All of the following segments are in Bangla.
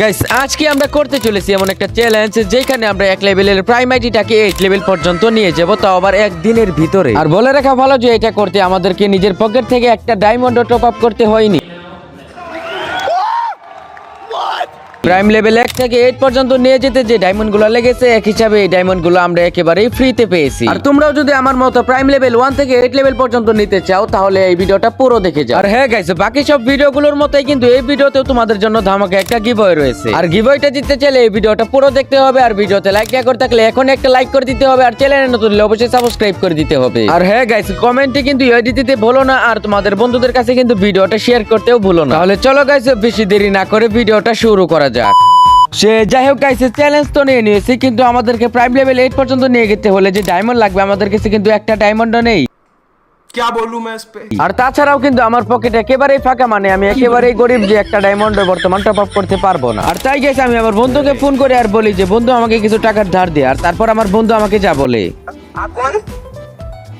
গাইস আজকে আমরা করতে চলেছি এমন একটা চ্যালেঞ্জ যেখানে আমরা এক লেভেলের প্রাইমারিটাকে এইট লেভেল পর্যন্ত নিয়ে যাব, তাও আবার একদিনের ভিতরে। আর বলে রাখা ভালো যে এটা করতে আমাদেরকে নিজের পকেট থেকে একটা ডায়মন্ড টপ আপ করতে হয়নি। প্রাইম লেভেল এক থেকে এইট পর্যন্ত নিয়ে যেতে যে ডায়মন্ডগুলো লেগেছে এক হিসাবে এই ডায়মন্ডগুলো আমরা একেবারেই ফ্রিতে পেয়েছি। আর তোমরাও যদি আমার মতো প্রাইম লেভেল ওয়ান থেকে এইট লেভেল পর্যন্ত নিতে চাও তাহলে এই ভিডিওটা পুরো দেখে যাও। আর হ্যাঁ গাইস বাকি সব ভিডিওগুলোর মতোই কিন্তু এই ভিডিওতেও তোমাদের জন্য ধামাকা একটা গিভওয়ে রয়েছে। আর গিভওয়েটা জিততে চাইলে এই ভিডিওটা পুরো দেখতে হবে আর ভিডিওতে লাইক না করে থাকলে এখন একটা লাইক করে দিতে হবে আর চ্যানেলে নতুন হলে অবশ্যই সাবস্ক্রাইব করে দিতে হবে। আর হ্যাঁ গাইস কমেন্টে কিন্তু ইউআইডি দিতে ভুলো না আর তোমাদের বন্ধুদের কাছে কিন্তু ভিডিওটা শেয়ার করতেও ভুলো না। তাহলে চলো গাইস বেশি দেরি না করে ভিডিওটা শুরু করা যাক সে যাই হোক গাইছে চ্যালেঞ্জ তো নিয়ে নিয়েছি কিন্তু আমাদেরকে প্রাইম লেভেল এইট পর্যন্ত নিয়ে যেতে হলে যে ডায়মন্ড লাগবে আমাদের কাছে কিন্তু একটা ডায়মন্ডও নেই क्या बोलूं मैं इस पे আর তাছাড়াও কিন্তু আমার পকেট একেবারেই ফাঁকা মানে আমি একেবারেই গরিব যে একটা ডায়মন্ড বর্তমান টপ আপ করতে পারবো না আর তাই গেছে আমি আমার বন্ধুকে ফোন করে আর বলি যে বন্ধু আমাকে কিছু টাকার ধার দে আর তারপর আমার বন্ধু আমাকে যা বলে आप कौन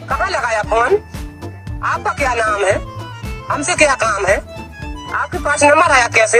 कहाँ लगाया फोन आपका क्या नाम है हमसे क्या काम है आपके पास नंबर आया कैसे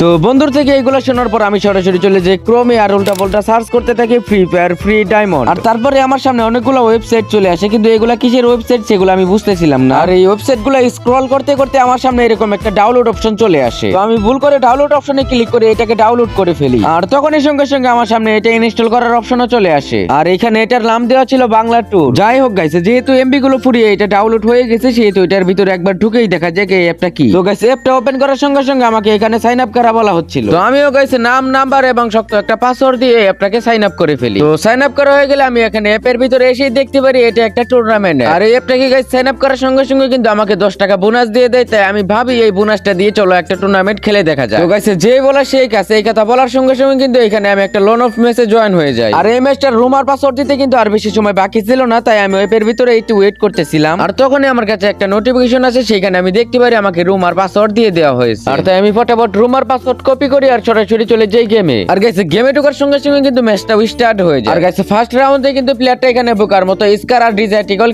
তো বন্ধুর থেকে এইগুলো শোনার পর আমি সরাসরি চলে যাই। ক্রোমে আর উল্টা পাল্টা সার্চ করতে থাকি ফ্রি ফায়ার ফ্রি ডায়মন্ড আর তারপরে আমার সামনে অনেকগুলো ওয়েবসাইট চলে আসে, কিন্তু এগুলা কিসের ওয়েবসাইট সেগুলো আমি বুঝতেছিলাম না। আর এই ওয়েবসাইটগুলো স্ক্রল করতে করতে আমার সামনে এরকম একটা ডাউনলোড অপশন চলে আসে। তো আমি ভুল করে ডাউনলোড অপশনে ক্লিক করে এটাকে ডাউনলোড করে ফেলি। আর তখনই সঙ্গে সঙ্গে আমার সামনে এটা ইনস্টল করার অপশনও চলে আসে। আর এখানে এটার নাম দেওয়া ছিল বাংলা ট্যুর যাই হোক গাইছে যেহেতু এমবি গুলো ফুরিয়ে এটা ডাউনলোড হয়ে গেছে, সেহেতু এটার ভিতরে একবার ঢুকেই দেখা যায় এই অ্যাপটা কি। তো গাইছে অ্যাপটা ওপেন করার সঙ্গে সঙ্গে আমাকে এখানে সাইন আপ করা বলা হচ্ছিল। তো আমিও গাইছে নাম, নাম্বার এবং শক্ত একটা পাসওয়ার্ড দিয়ে অ্যাপটাকে সাইন আপ করে ফেলি। তো সাইন আপ করা হয়ে গেলে আমি এখানে অ্যাপের ভিতরে এসেই দেখতে পারি, এটা একটা টুর্নামেন্ট আর এই অ্যাপটাকে গাইছে সাইন আপ করার সঙ্গে সঙ্গে কিন্তু আমাকে দশ টাকা বোনাস দিয়ে দেয়, তাই আমি ভাবি এই বোনাসটা দিয়ে চলো একটা টুর্নামেন্ট খেলে দেখা যায় তো গাইছে যে বলা সেই কাছে এই কথা বলার সঙ্গে সঙ্গে কিন্তু এখানে আমি একটা লোন অফ মেসে জয়েন হয়ে যাই। আর এই ম্যাচটার রুম আর পাসওয়ার্ড দিতে কিন্তু আর বেশি সময় বাকি ছিল না, তাই আমি অ্যাপের ভিতরে একটু ওয়েট করতেছিলাম। আর তখনই আমার কাছে একটা নোটিফিকেশন আছে সেখানে আমি দেখতে পারি আমাকে রুম আর পাসওয়ার্ড দিয়ে দেওয়া হয়েছে। আর তাই আমি ফটাফট রুম আর পাসওয়ার্ড কপি করি আর সরাসরি চলে যাই গেমে আর গেছে গেমে ঢোকার সঙ্গে সঙ্গে কিন্তু ম্যাচটাও স্টার্ট হয়ে যায়। আর ফার্স্ট রাউন্ডে কিন্তু প্লেয়ারটা এখানে বোকার মতো স্কার আর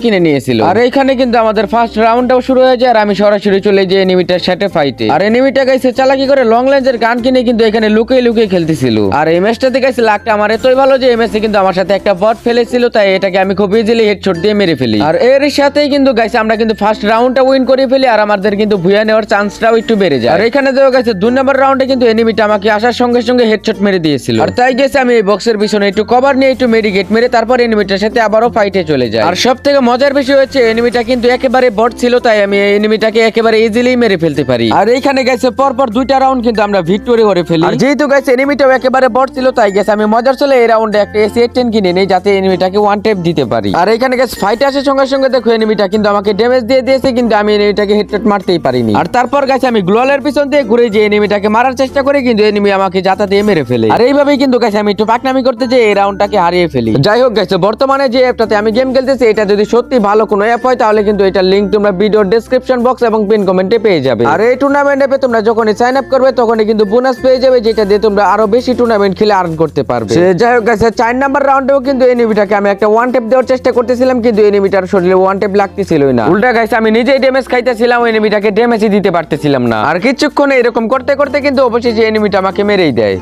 কিনে নিয়েছিল। আর এখানে কিন্তু আমাদের ফার্স্ট রাউন্ডটাও শুরু হয়ে যায় আর আমি সরাসরি চলে যাই এনিমিটার সাথে ফাইটে আর এনিমিটা গাইছে চালাকি করে লং লেন্সের গান কিনে কিন্তু এখানে লুকিয়ে লুকিয়ে খেলতেছিল। আর এই ম্যাচটাতে গাইছে লাকটা আমার এতই ভালো যে এই ম্যাচে কিন্তু আমার সাথে একটা বট ফেলেছিল তাই এটাকে আমি খুব ইজিলি হেডশট দিয়ে মেরে ফেলি। আর এর সাথেই কিন্তু গাইছে আমরা কিন্তু ফার্স্ট রাউন্ডটা উইন করে ফেলি আর আমাদের কিন্তু ভুয়া নেওয়ার চান্সটাও একটু বেড়ে যায়। আর এখানে দেওয়া গেছে দুই নম্বর রাউন্ডে কিন্তু এনিমিটা আমাকে আসার সঙ্গে সঙ্গে হেডশট মেরে দিয়েছিল। আর তাই গেছে আমি এই বক্সের পিছনে একটু কভার নিয়ে একটু মেডিকেট মেরে তারপর এনিমিটার সাথে আবারও ফাইটে চলে যায় আর সব থেকে মজার বিষয় হচ্ছে এনিমিটা কিন্তু একেবারে বট ছিল, তাই আমি এই এনিমিটাকে একেবারে ইজিলি মেরে ফেলতে পারি। আর এইখানে গেছে পরপর দুইটা রাউন্ড কিন্তু আমরা ভিক্টোরি করে ফেলি। আর যেহেতু গেছে এনিমিটাও একেবারে বট ছিল, তাই গেছে আমি মজার চলে এই রাউন্ডে একটা এসি টেন কিনে নেই, যাতে এনিমিটাকে ওয়ান টেপ দিতে পারি। আর এখানে গেছে ফাইট আসার সঙ্গে সঙ্গে দেখো এনিমিটা কিন্তু আমাকে ড্যামেজ দিয়ে দিয়েছে, কিন্তু আমি এনিমিটাকে হেডশট মারতেই পারিনি। আর তারপর গেছে আমি গ্লোয়ালের পিছন দিয়ে ঘুরে যে এনিমিটাকে মারার চেষ্টা করি কিন্তু এনিমি আমাকে যাতা দিয়ে মেরে ফেলে। আর এইভাবেই কিন্তু গেছে আমি একটু পাকনামি করতে যে এই রাউন্ডটাকে হারিয়ে ফেলি। যাই হোক গেছে বর্তমানে যে অ্যাপটাতে আমি গেম খেলতেছি, এটা যদি সত্যি ভালো কোনো অ্যাপ হয়, তাহলে কিন্তু এটার লিংক তোমরা ভিডিওর ডেসক্রিপশন বক্স এবং পিন কমেন্টে পেয়ে যাবে। আর এই টুর্নামেন্ট অ্যাপে তোমরা যখনই সাইন আপ করবে, তখনই কিন্তু বোনাস পেয়ে যাবে, যেটা দিয়ে তোমরা আরও বেশি টুর্নামেন্ট খেলে আর্ন করতে পারবে। যাই হোক গেছে চার নাম্বার রাউন্ডেও কিন্তু এনিমিটাকে আমি একটা ওয়ান টেপ দেওয়ার চেষ্টা করতেছিলাম, কিন্তু এনিমিটার শরীরে ওয়ান টেপ লাগতেছিলই না। উল্টা গাইছে আমি নিজেই ড্যামেজ খাইতেছিলাম এনিমিটাকে ড্যামেজই দিতে পারতেছিলাম না। আর কিছুক্ষণ এরকম করতে করতে কিন্তু অবশেষে এনিমিটা আমাকে মেরেই দেয়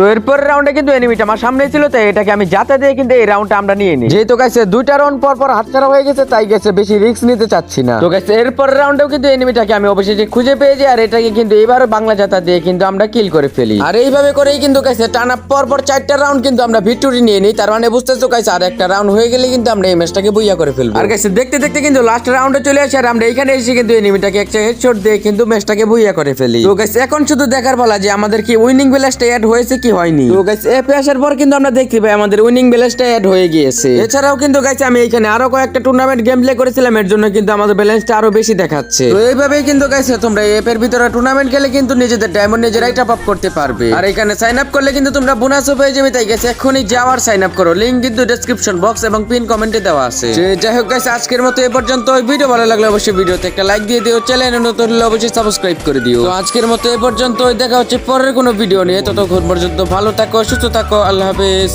তো এরপর রাউন্ডে কিন্তু এনিমিটা আমার সামনে ছিল তাই এটাকে আমি যাতে দিয়ে কিন্তু এই রাউন্ডটা আমরা নিয়ে নিই। যেহেতু গাইছে দুইটা রাউন্ড পর পর হাতছাড়া হয়ে গেছে তাই গেছে বেশি রিস্ক নিতে চাচ্ছি না। তো গাইছে এরপর রাউন্ডেও কিন্তু এনিমিটাকে আমি অবশেষে খুঁজে পেয়ে যাই আর এটাকে কিন্তু এবার বাংলা জাতা দিয়ে কিন্তু আমরা কিল করে ফেলি। আর এইভাবে করেই কিন্তু গাইছে টানা পর পর চারটা রাউন্ড কিন্তু আমরা ভিক্টোরি নিয়ে নিই তার মানে বুঝতেছো গাইছে আর একটা রাউন্ড হয়ে গেলে কিন্তু আমরা এই ম্যাচটাকে বুইয়া করে ফেলব। আর গাইছে দেখতে দেখতে কিন্তু লাস্ট রাউন্ডে চলে আসি আর আমরা এখানে এসে কিন্তু এনিমিটাকে একটা হেডশট দিয়ে কিন্তু ম্যাচটাকে বুইয়া করে ফেলি। তো গাইছে এখন শুধু দেখার বলা যে আমাদের কি উইনিং ব্যালেন্সটা অ্যাড হয়েছে কি হয়নি। তো গাইছে অ্যাপে আসার পর কিন্তু আমরা দেখতে পাই আমাদের উইনিং ব্যালেন্সটা অ্যাড হয়ে গিয়েছে। এছাড়াও কিন্তু গাইছে আমি এখানে আরও কয়েকটা টুর্নামেন্ট গেম প্লে করেছিলাম এর জন্য কিন্তু আমাদের ব্যালেন্সটা আরও বেশি দেখাচ্ছে। তো এইভাবেই কিন্তু গাইছে তোমরা অ্যাপের ভিতরে টুর্নামেন্ট খেলে কিন্তু নিজেদের ডায়মন্ড নিজেরাই টপ আপ করতে পারবে। আর এখানে সাইন আপ করলে কিন্তু তোমরা বোনাসও পেয়ে যাবে তাই গেছে এখনই যাওয়ার সাইন আপ করো। লিংক কিন্তু ডেসক্রিপশন বক্স এবং পিন কমেন্টে দেওয়া আছে। যাই হোক গাইছে আজকের মতো এ পর্যন্ত। ভিডিও ভালো লাগলে অবশ্যই ভিডিওতে একটা লাইক দিয়ে দিও চ্যানেল নতুন হলে অবশ্যই সাবস্ক্রাইব করে দিও। তো আজকের মতো এ পর্যন্ত দেখা হচ্ছে পরের কোনো ভিডিও নিয়ে। ততক্ষণ পর্যন্ত ভালো থাকো সুস্থ থাকো আল্লাহ হাফেজ।